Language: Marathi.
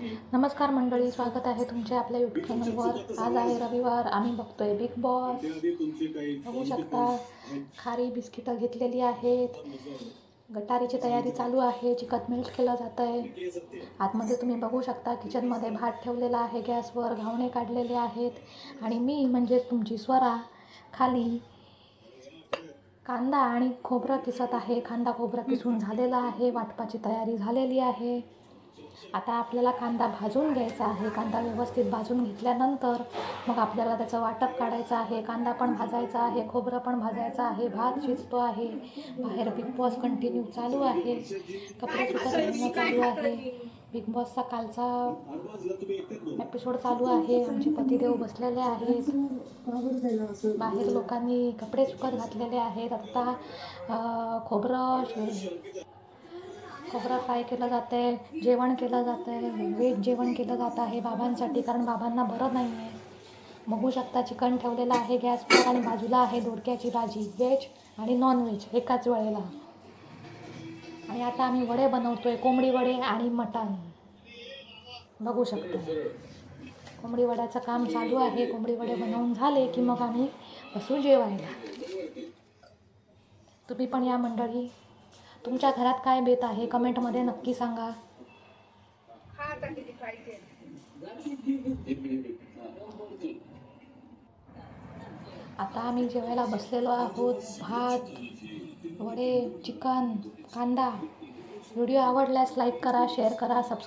नमस्कार मंडळी स्वागत आहे तुमचे आपल्या यूट्यूब चॅनलवर आज आहे रविवार आम्ही बघतोय बिग बॉस बघू शकता खारी बिस्किटं घेतलेली आहेत. गटारीची तयारी चालू आहे चिकन मिल्ट केलं जात आहे आतमध्ये तुम्ही बघू शकता किचनमध्ये भात ठेवलेला आहे गॅसवर घावणे काढलेले आहेत. आणि मी म्हणजेच तुमची स्वरा. खाली कांदा आणि खोबरं किसत आहे. कांदा खोबरं किसून झालेला आहे वाटपाची तयारी झालेली आहे. आता आपल्याला कांदा भाजून घ्यायचा आहे कांदा व्यवस्थित भाजून घेतल्यानंतर मग आपल्याला त्याचं वाटप काढायचं आहे कांदा पण भाजायचा आहे खोबरं पण भाजायचं आहे भात शिजतो आहे बाहेर बिग बॉस कंटिन्यू चालू आहे कपडे सुकत घालणं चालू आहे. बिग बॉसचा कालचा एपिसोड चालू आहे आमचे पतिदेव बसलेले आहेत. बाहेर लोकांनी कपडे सुकत घातलेले आहेत. आता खोबरं खोबरं फ्राय केलं जातं आहे जेवण केलं जातं आहे व्हेज जेवण केलं जात आहे बाबांसाठी कारण बाबांना बरं नाही आहे बघू शकता चिकन ठेवलेलं आहे गॅसवर आणि बाजूला आहे दोडक्याची भाजी व्हेज आणि नॉनव्हेज एकाच वेळेला. आणि आता आम्ही वडे बनवतोय कोंबडी वडे आणि मटण. बघू शकतो. कोंबडी वड्याचं काम चालू आहे. कोंबडी वडे बनवून झाले की मग आम्ही बसू जेवायला. तुम्ही पण या मंडळी. तुमच्या घरात काय बेत आहे? कमेंटमध्ये नक्की सांगा. आता आम्ही जेवायला बसलेलो आहोत. भात वडे चिकन कांदा. व्हिडिओ आवडल्यास लाईक करा शेअर करा सबस्क्राईब